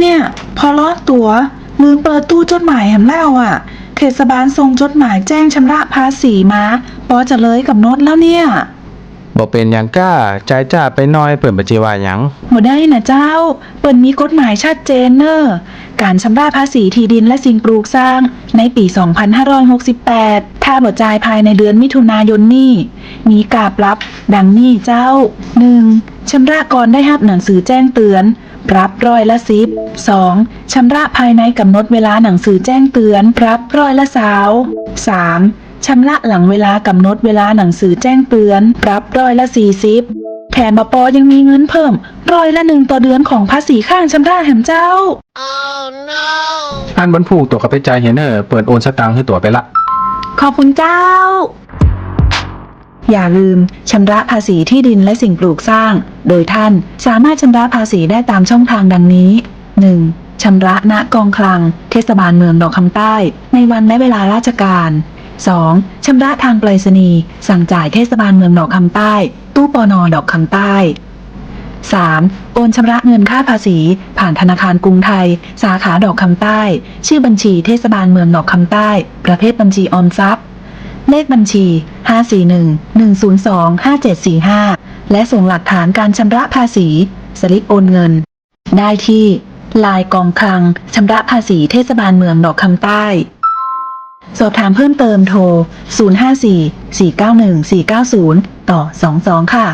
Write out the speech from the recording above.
เนี่ย พอร้อนตัวลืมเปิดตู้จดหมายแหมแล้วอะ่ะ เทศบาลส่งจดหมายแจ้งชำระภาษีมาปอจะเลยกับโนดแล้วเนี่ยบ่เป็นหยังก้าใจายจ้าไปหน้อยเปิ่นบ่จิว่าหยังบ่ได้นะเจ้า เปิดมีกฎหมายชัดเจนเนอะการชำระภาษีที่ดินและสิ่งปลูกสร้างในปี 2568 ถ้าบ่จ่ายภายในเดือนมิถุนายนนี้ มีกาปรับดังนี้เจ้า 1. ชำระก่อนได้รับหนังสือแจ้งเตือนปรับร้อยละสิบ 2. ชำระภายในกำหนดเวลาหนังสือแจ้งเตือนปรับร้อยละสาว 3. ชำระหลังเวลากำหนดเวลาหนังสือแจ้งเตือนปรับร้อยละสี่สิบแถมบปอยังมีเงินเพิ่มร้อยละหนึ่งต่อเดือนของภาษีข้างชำระแหมเจ้าอันบรรพูกตัวกับไปจ่ายเฮยเนอร์เปิดโอนสตางค์ให้ตัวไปละ ขอบคุณเจ้า อย่าลืมชำระภาษีที่ดินและสิ่งปลูกสร้าง โดยท่านสามารถชำระภาษีได้ตามช่องทางดังนี้ 1. ชำระณกองคลัง เทศบาลเมืองดอกคำใต้ ในวันและเวลาราชการ 2. ชำระทางไปรษณีย์สั่งจ่ายเทศบาลเมืองดอกคำใต้ ตู้ปอนอดอกคำใต้ 3. โอนชำระเงินค่าภาษี ผ่านธนาคารกรุงไทย สาขาดอกคำใต้ ชื่อบัญชีเทศบาลเมืองดอกคำใต้ ประเภทบัญชีออมทรัพย์ เลขบัญชี 541-102-5745 และส่งหลักฐานการชำระภาษี สลิปโอนเงิน ได้ที่ลายกองคลังชำระภาษีเทศบาลเมืองดอกคำใต้ สอบถามเพิ่มเติมโทร 054 491 490 ต่อ 22 ค่ะ